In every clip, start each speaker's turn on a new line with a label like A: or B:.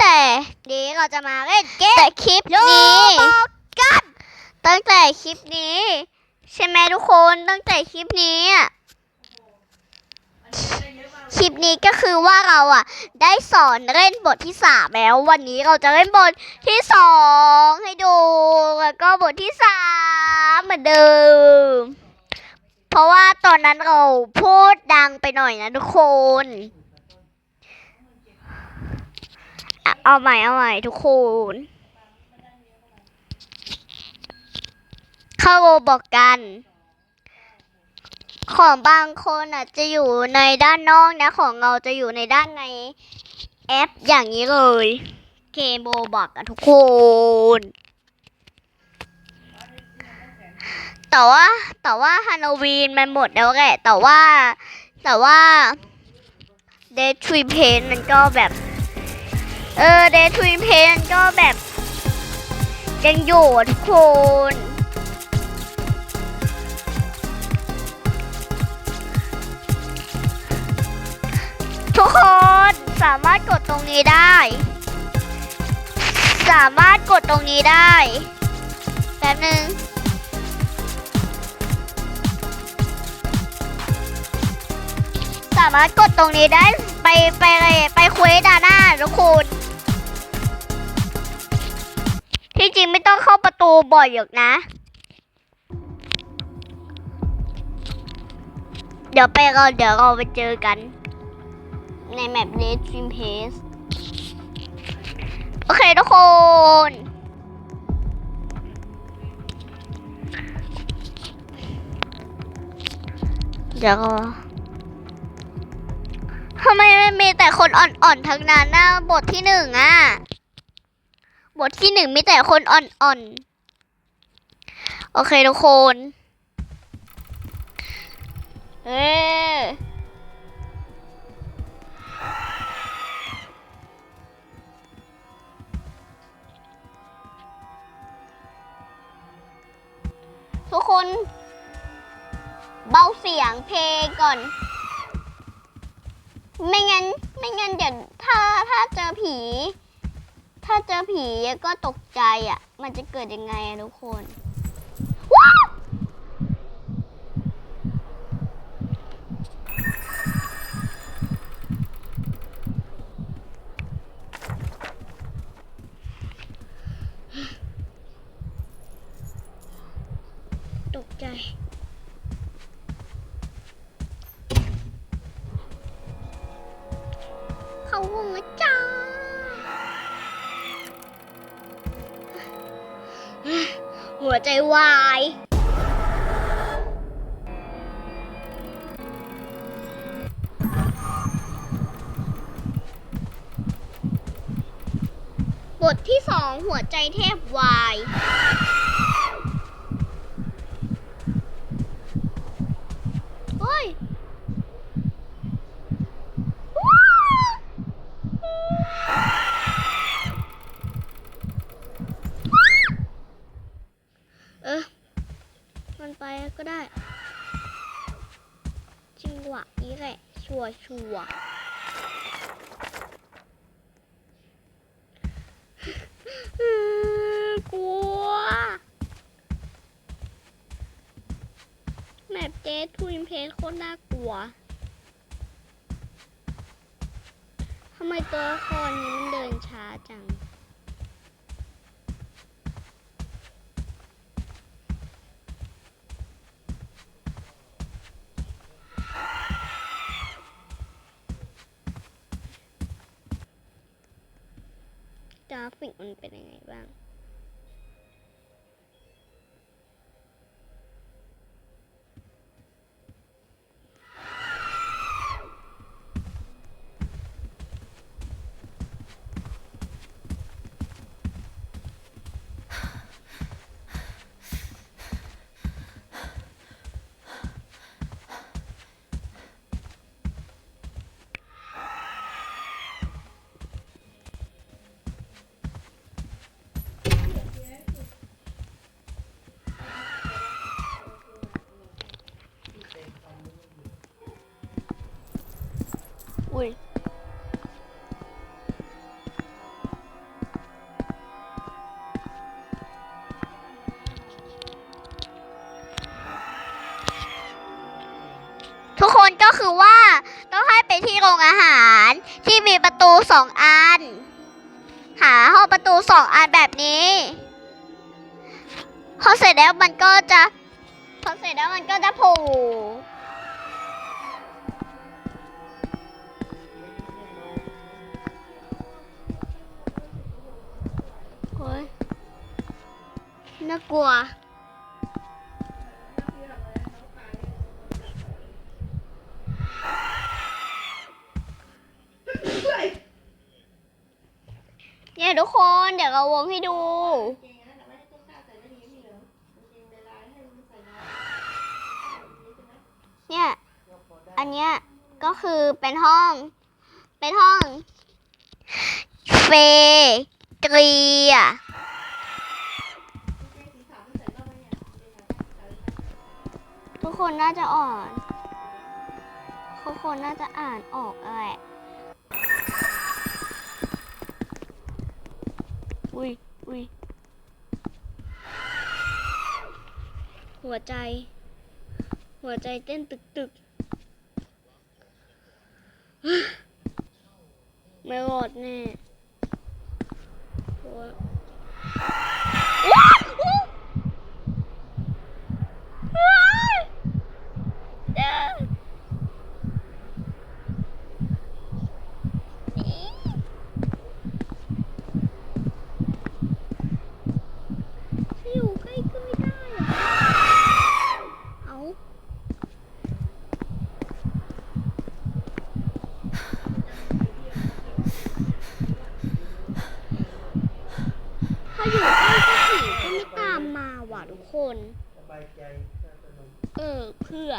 A: แต่นี้เราจะมาเล่นเกมแต่คลิปนี้กันตั้งแต่คลิปนี้ ใช่ไหมทุกคนตั้งแต่คลิปนี้อะคลิปนี้ก็คือว่าเราอะ ได้สอนเล่นบทที่สามแล้ว วันนี้เราจะเล่นบทที่สองให้ดู แล้วก็บทที่สามเหมือนเดิม เพราะว่าตอนนั้นเราพูดดังไปหน่อยนะทุกคนอะ เอาใหม่เอาใหม่ทุกคนเข้าโรบอกกัน ของบางคนอะจะอยู่ในด้านนอกนะ ของเราจะอยู่ในด้านในแอปอย่างนี้เลยเกมโบบอกอะทุกคนแต่ว่าแต่ว่าฮาโลวีนมันหมดแล้วแหละแต่ว่าแต่ว่าเดททรีเพนมันก็แบบ เออเดททรีเพนก็แบบยังอยู่ทุกคนทุกคนสามารถกดตรงนี้ได้ สามารถกดตรงนี้ได้แป๊บนึงสามารถกดตรงนี้ได้ไปไปไปเควสดาหน้าทุกคน ที่จริงไม่ต้องเข้าประตูบ่อยหรอกนะ เดี๋ยวไปเราเดี๋ยวเราไปเจอกัน ในแมป Red Dream Pace โอเคทุกคนเดี๋ยวทำไมมันมีแต่คนอ่อนๆทั้งนั้นนะบทที่หนึ่งอะ บทที่หนึ่งมีแต่คนอ่อนๆ โอเคทุกคนเฮ้ทุกคน เบาเสียงเพลงก่อน ไม่งั้น ไม่งั้นเดี๋ยวถ้าถ้าเจอผี ถ้าเจอผีก็ตกใจอะ มันจะเกิดยังไงอะทุกคนว้าว ใจแทบวายเฮ้ยเออ มันไปก็ได้จังหวะนี้แหละชัวร์ชัวร์อืมกลัว แมปเจ ทูอิมเพสโคตรน่ากลัวทำไมตัวละครนี้มันเดินช้าจัง กราฟิกมันเป็นยังไงบ้าง สองอัน หาห้องประตูสองอันแบบนี้พอเสร็จแล้วมันก็จะพอเสร็จแล้วมันก็จะผู อันเนี้ยก็คือเป็นห้อง เป็นห้องเฟตรีอะทุกคนน่าจะอ่อนทุกคนน่าจะอ่านออกแหละอุ้ยอุ้ยหัวใจ หัวใจเต้นตึกตึก ไม่รอดแน่โอ้ยว้าวว้าวเด้ออยู่ใกล้ก็ไม่ได้อะเอา ถ้าอยู่ใกล้ก็ผีก็ไม่ตามมาว่ะทุกคน
B: สบายใจน่าสนุก
A: เออ เพื่อ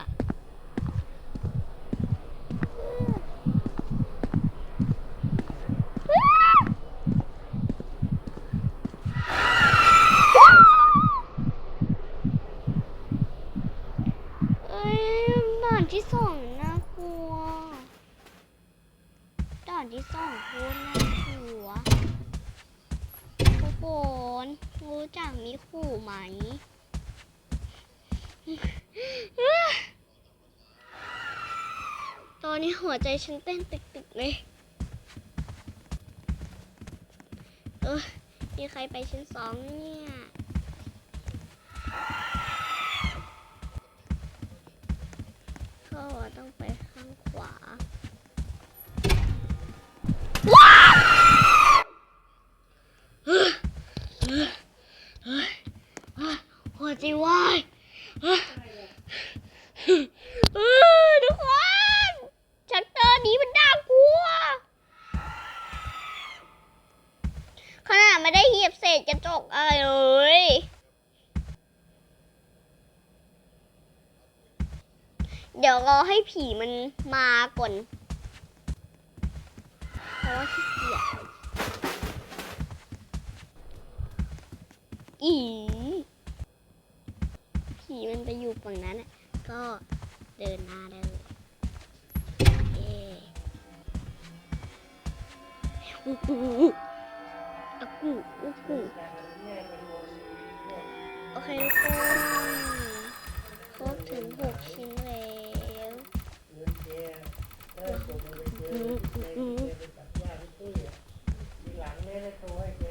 A: เอ้ยด่านที่สองน่ากลัวด่านที่สองโคตรน่ากลัวทุกคน รู้จักมิขู่ไหม ตอนนี้หัวใจฉันเต้นตึกๆเลยเออมีใครไปชั้นสองเนี่ยก็ต้องไปข้างขวาว้าว หัวใจวายทุกคนชัตเตอร์นี้มันน่ากลัว ขนาดไม่ได้เหยียบเศษกระจกอะไรเลยเดี๋ยวรอให้ผีมันมาก่อนเพราะว่าขี้เกียจอี มันไปอยู่ฝั่งนั้นน่ะก็เดินหน้าได้เลยเย้อู้หูอะกูอู้หู
B: แต่มันแยกเป็นวงพวก
A: โอเคทุกคนครบถึงหกชิ้นแล้ว
B: เนื้อเจถ้าผมไปเจอในเจไปตัดหญ้าที่ตู้อะทีหลังแม่ได้โทรให้แก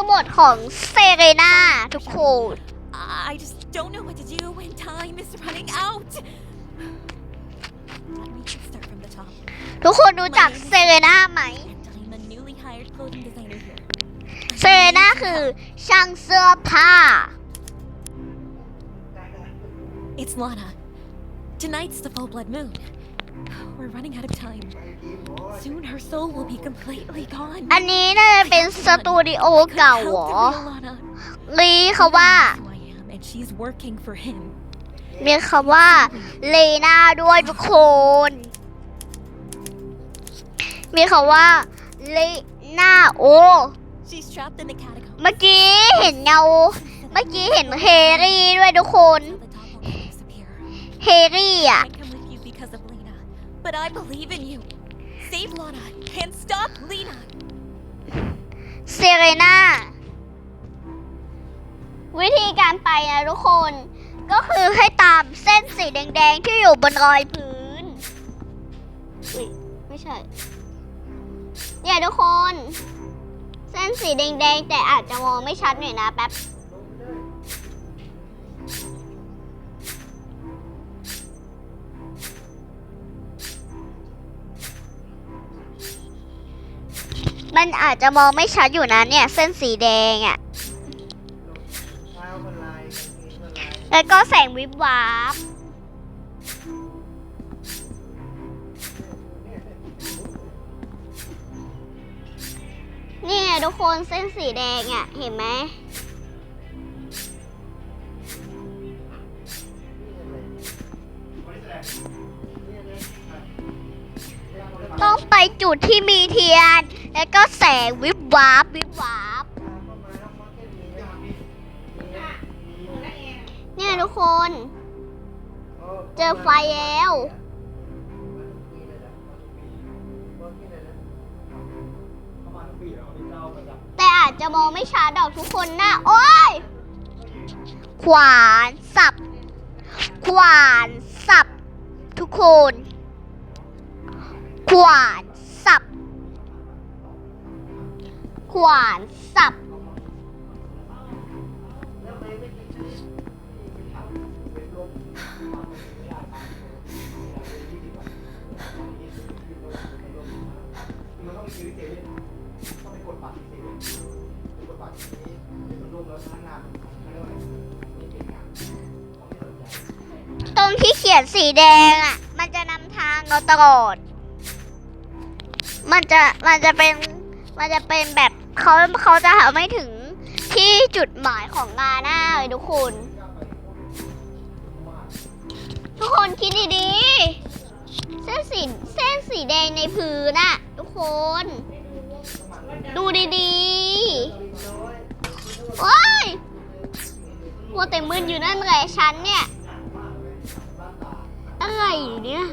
B: คือบท
A: ข
B: องเซ
A: เรนาทุกคน
C: I just don't know what to do when time is running out. Let me start from the top.
A: ทุกคนรู้จักเซเรนาไหม
C: And I'm a newly hired clothing designer here.
A: เซเรนาคือช่างเสื้อผ้า
C: It's Lana. Tonight's the full blood moon. We're running out of time. Soon her soul will be completely gone.
A: อันนี้น่าจะเป็นสตูดิโอ
C: Couldn't
A: เก่า
C: help
A: เหร
C: the
A: อ
C: real Lana.
A: ลีเขาว่า
C: Who I am, and she's working for him.
A: มีคำว่าเลนาด้วยทุกคน มีคำว่าเลนาโอ
C: She's trapped in the catacombs.
A: เมื่อกี้เห็นเงา เมื่อกี้เห็นเฮรี่ด้วยทุกคน
C: Till the top will disappear.
A: เฮรี่อะ
C: I but I believe in you. Save Lana and stop Lena.
A: เซเรนาวิธีการไปนะทุกคน ก็คือให้ตามเส้นสีแดงๆ ที่อยู่บนรอยพื้นอุ๊ยไม่ใช่ เนี่ยทุกคน เส้นสีแดงๆ แต่อาจจะมองไม่ชัดหน่อยนะแป๊บ มันอาจจะมองไม่ชัดอยู่นะเนี่ย เส้นสีแดงอะ่ะ แล้วก็แสงวิบวับนี่ไงทุกคนเส้นสีแดงอะ เห็นไหมต้องไปจุดที่มีเทียน แล้วก็แสงวิบวับวิบวับเนี่ยทุกคน เจอไฟแล้วแต่อาจจะมองไม่ชัดดอกทุกคนนะโอ้ย ขวานสับ ขวานสับ ทุกคน ขวาน ขวานสับ ตรงที่เขียนสีแดงอะ มันจะนำทางเราตลอด มันจะ มันจะเป็น มันจะเป็นแบบ เขาเขาจะหาไม่ถึงที่จุดหมายของงานหน้าเลยทุกคน ทุกคนคิดดีๆ เส้นสีเส้นสีแดงในพื้นน่ะ ทุกคน ดูดีๆ โอ้ยมัวแต่มึนอยู่นั่นแหละฉันเนี่ย อะไรเนี่ย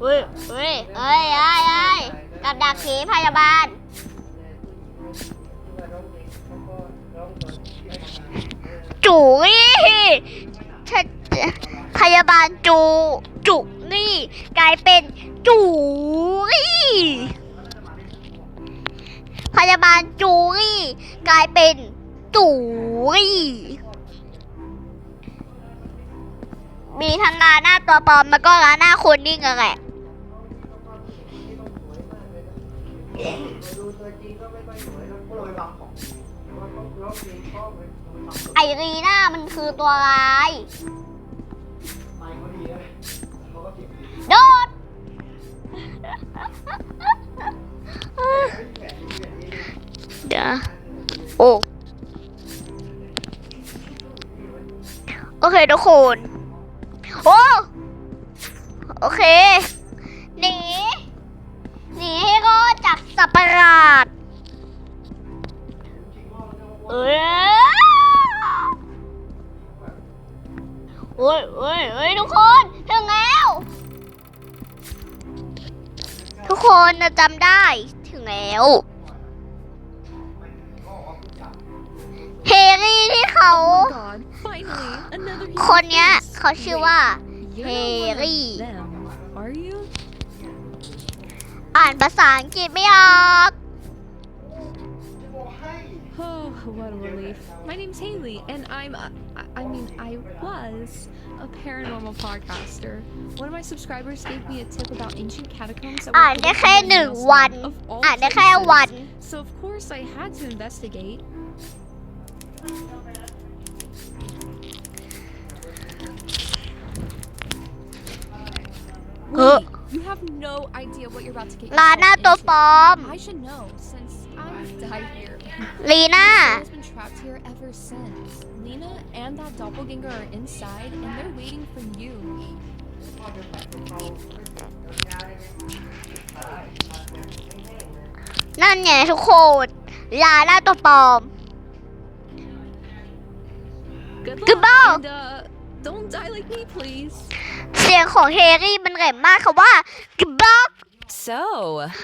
A: เฮ้ยเฮ้ยเอ้ยเอ้ยเอ้ย กับดักผีพยาบาล จุยฉันพยาบาลจู จุนี่ กลายเป็นจุยพยาบาลจูรี่กลายเป็นจุยมีทั้งงานหน้าตัวปลอมแล้วก็งานหน้าคนนิ่งอะแหละ
B: ดูตัวจริงก็ไม่ค่อยสวยแล้ว
D: ก็เลยไปวางของ
B: เพราะเขาร้องเพลงก็เป็น
A: ไอรีน่ามันคือตัวร้าย
D: ไมค์เขาดีนะเขาก็เก็บดี
A: โดด
D: แปะดีแบบนี้
A: เดี๋ยวโอ้ โอเคทุกคน โอ้ โอเค หนี หนีให้รอดจาก สัตว์ประหลาดเอ้ยโอ้ยโอ้ยโอ้ยทุกคนถึงแล้ว ทุกคนน่ะจำได้ถึงแล้วเฮรี่ที่เขา
E: Oh my god, finally, another
A: คนเนี้ยเขาชื่อว่า
E: You're not one
A: อ่านภาษาอังกฤษไม่ออก
E: Oh, what a relief. My name's Haley, and I'm, uh, I, I mean, I was a paranormal podcaster. One of my subscribers gave me a tip about ancient catacombs that
A: อ่าน
E: were
A: ได้
E: built
A: แค่
E: in
A: หนึ่ง
E: Yellowstone
A: วัน
E: of all
A: อ่านได้แค่
E: places.
A: วัน
E: So of course I had to investigate.
A: เฮ้อ
E: Wait, you have no idea what you're about to get
A: ลาหน้า
E: yourself
A: ตัว
E: into.
A: ปลอม
E: I should know since I've died here.
A: ลีน่า
E: Lena has been trapped here ever since. Lena and that doppelganger are inside, and they're waiting for you.
A: นั่นไงทุกคน ลาหน้าตัวปลอม
E: Good luck.
A: Goodbye.
E: And uh, don't die like me, please.
A: เสียงของเฮรี่มันแหลมมากค่ะว่ากบล็อก
F: So,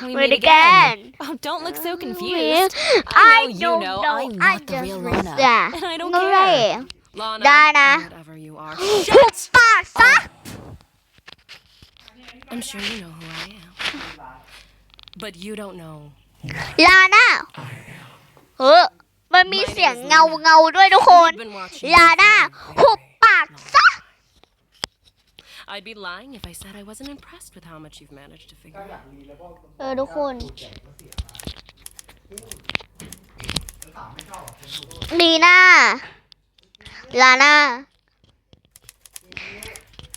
F: we
A: Meet
F: meet again.
A: again.
F: Oh, don't look so
A: Yes.
F: confused.
A: I
F: I know you
A: don't
F: know
A: know.
F: I'm
A: I
F: not the
A: just
F: real
A: was
F: Lana.
A: there.
F: And I don't
A: นั่นแหละ
F: care. Lana,
A: Dana.
F: whatever you are.
A: หุบปากซะ
F: I'm sure you know who I am. But you don't know.
A: ลาน่าเฮ้อมันมีเสียงเงาเงาๆด้วยทุกคน
F: You've been watching
A: ลาน่า
F: me
A: หุบปากซะ
F: I'd be lying if I said I wasn't impressed with how much you've managed to figure out.
A: เออทุกคนลีน่า ลาน่า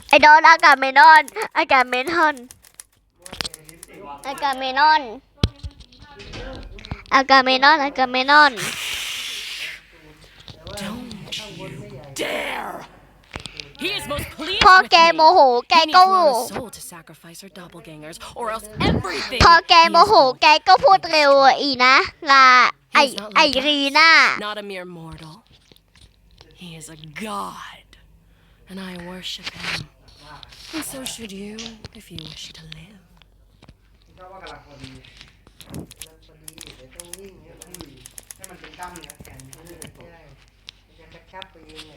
A: ไอดอนอากาศเมนอน อากาศเมนอน อากาศเมนอน อากาศเมนอน อากาศเมนอน
F: Dare! He is most pleased
A: พอ
F: with
A: แก
F: me.
A: โมโห แก
F: He needs
A: ก็
F: Lana's soul to sacrifice her doppelgangers, or else everything
A: พอแก
F: he
A: โม
F: is
A: โห แกก็พูดเร็วอีนะลาไอไอรีน่า
F: not a mere mortal. He is a god, and I worship him. And so should you, if you wish to live.
D: ชอบว่ากำลังพอดีกำลังพอดีเดี๋ยวต้องวิ่งเนี่ยต้องวิ่งให้มันเป็นกล้ามเนื้อแขนเพื่อใช่มันจะแคบๆไปเองเนี่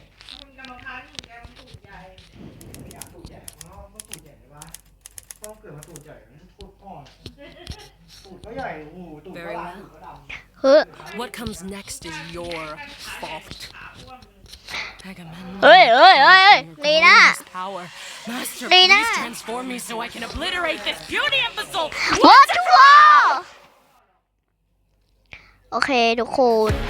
F: Very
D: ดำ
F: well.
D: ตูดก็ดำ
A: เฮ้อ
F: What comes next is your fault. Agamemnon,
A: เฮ้ยเฮ้ยเฮ้ยเฮ้ย
F: your
A: ลีน่า
F: glorious power. Master,
A: Lena.
F: please transform me so I can obliterate this beauty of the soul.
A: What the fuck โอเคทุกคน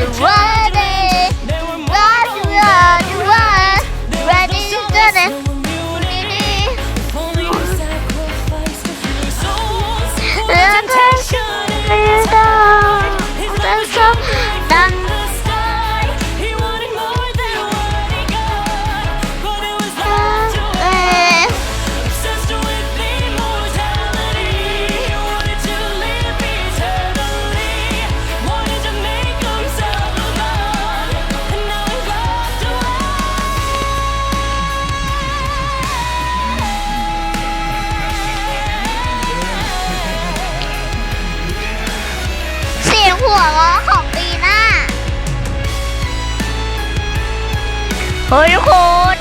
A: เฮ้ยทุกคน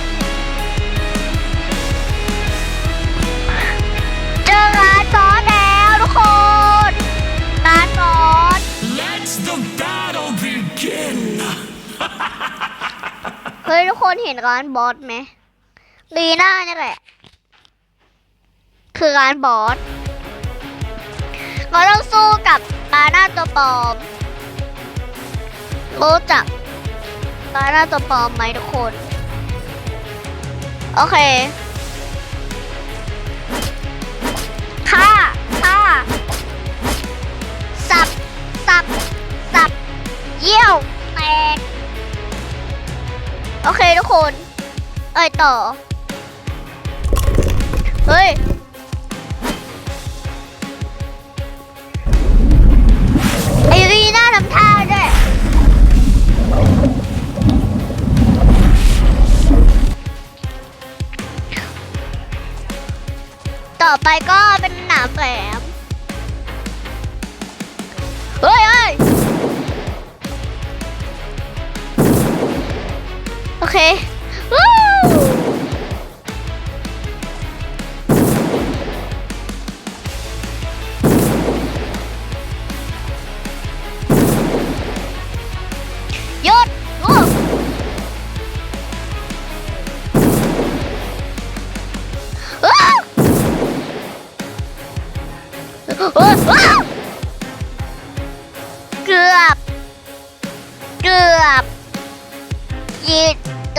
A: เจอร้านบอสแล้วทุกคนร้านบอส
F: Let the battle begin.
A: เฮ้ยทุกคนเห็นร้านบอสไหมลีน่าเนี่ยแหละ คือร้านบอสเราต้องสู้กับบาน่าตัวปลอมรู้จัก บาน่าตัวปลอมไหมทุกคน โอเคฆ่าฆ่าสับ สับ สับ เยี่ยวแตก โอเคทุกคน เอ้ยต่อ เฮ้ย ไปก็เป็นหนามแหลม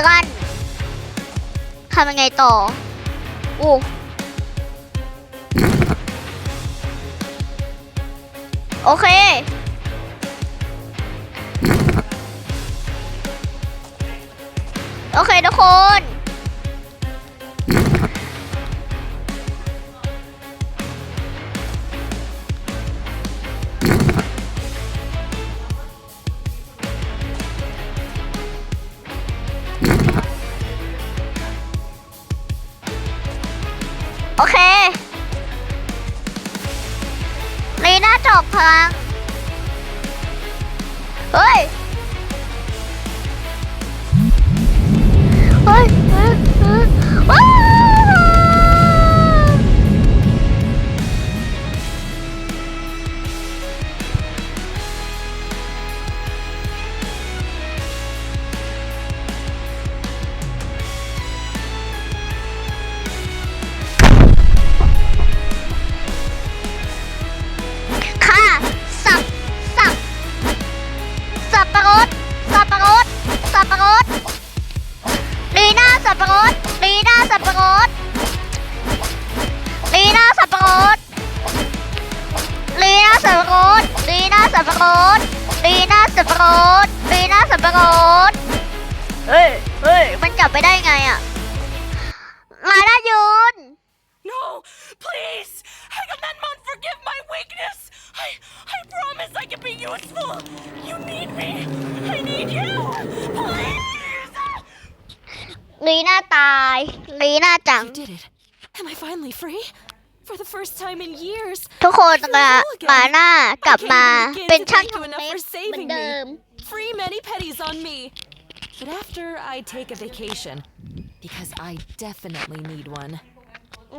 A: ดกันทำยังไงต่ออู้โอเค โอเคทุกคน ลีน่าตายลีน่าจัง
F: You did it. Am I finally free? For the first time in years.
A: ทุกคนมามาหน้ากลับมาเป็นช่างทำเล็บเหมือนเดิม
F: Free many pennies on me. But after I take a vacation, because I definitely need one.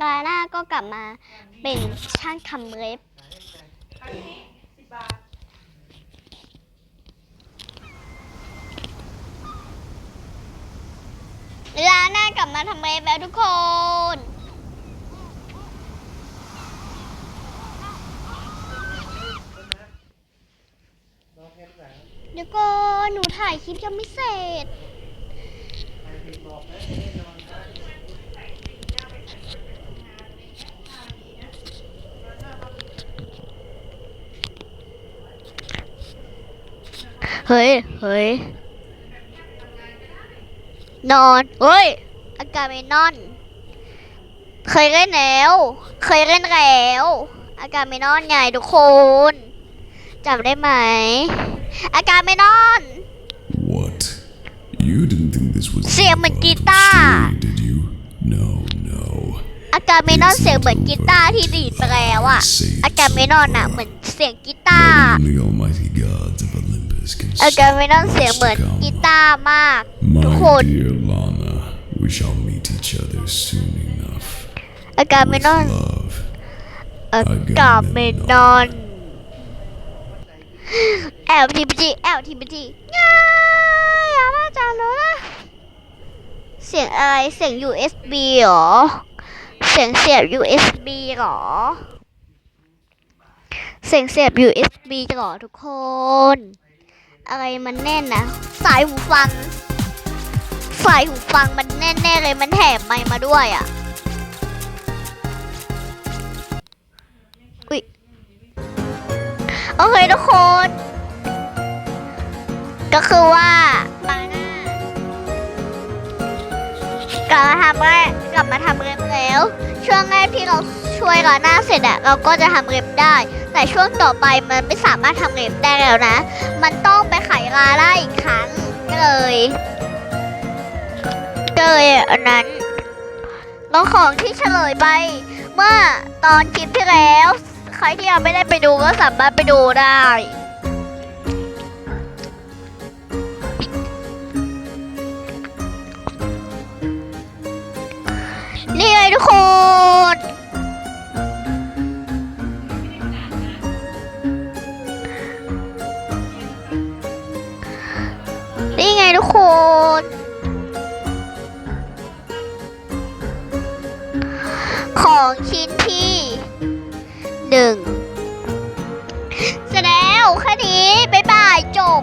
A: ลาน่าก็กลับมาเป็นช่างทำเล็บ เวลาหน่ากลับมาทำเล็บแล้วทุกคน
B: เดี๋
A: ยวก่อนหนูถ่ายคลิปยังไม่เสร็จ เฮ้ย เฮ้ย นอนเฮ้ยอากาเมนอน เคยเล่นแล้ว เคยเล่นแล้วอากาเมนอนไงทุกคนจำได้ไหมอากาเมนอน
G: What? You didn't think this was
A: เสียงเหมือนกีตาร์
G: Surely, did you? No, no.
A: อากาเมนอนเสียงเหมือนกีตาร์ที่ดีดไปแล้วอะอากาเมนอนอะเหมือนเสียงกีตาร์
G: Only almighty gods of Olympus can
A: อากาเมนอนเสียงเหมือนกีตาร์มากทุกค
G: My
A: น
G: dear Lana, we shall meet each other soon enough.
A: อากาเมนอน
G: Love.
A: อากาเมนอนแอลทีพีจีแอลทีพีจีง่ายอามาจังเลยนะเสียงอะไรเสียง USB เหรอ เสียงเสียบ USB เหรอ เสียงเสียบ USB จะเหรอทุกคน อะไรมันแน่นนะสายหูฟัง สายหูฟังมันแน่นๆเลยมันแถมไมมาด้วยอะ่ะอุ๊ยโอเคทุกคน ก็คือว่าบาน่า กลับมาทำแรกกลับมาทำเล็บแล้ว ช่วงแรกที่เราช่วยลาหน้าเสร็จอะเราก็จะทำเล็บได้ แต่ช่วงต่อไปมันไม่สามารถทำเล็บได้แล้วนะ มันต้องไปไขลาได้อีกครั้งเลยเลยอันนั้นน้องของที่เฉลยไป เมื่อตอนคลิปที่แล้ว ใครที่ยังไม่ได้ไปดูก็สามารถไปดูได้ ทุกคน นี่ไงทุกคน ของชิ้นที่หนึ่งเสร็แล้วแค่นี้บ๊ายบายจบ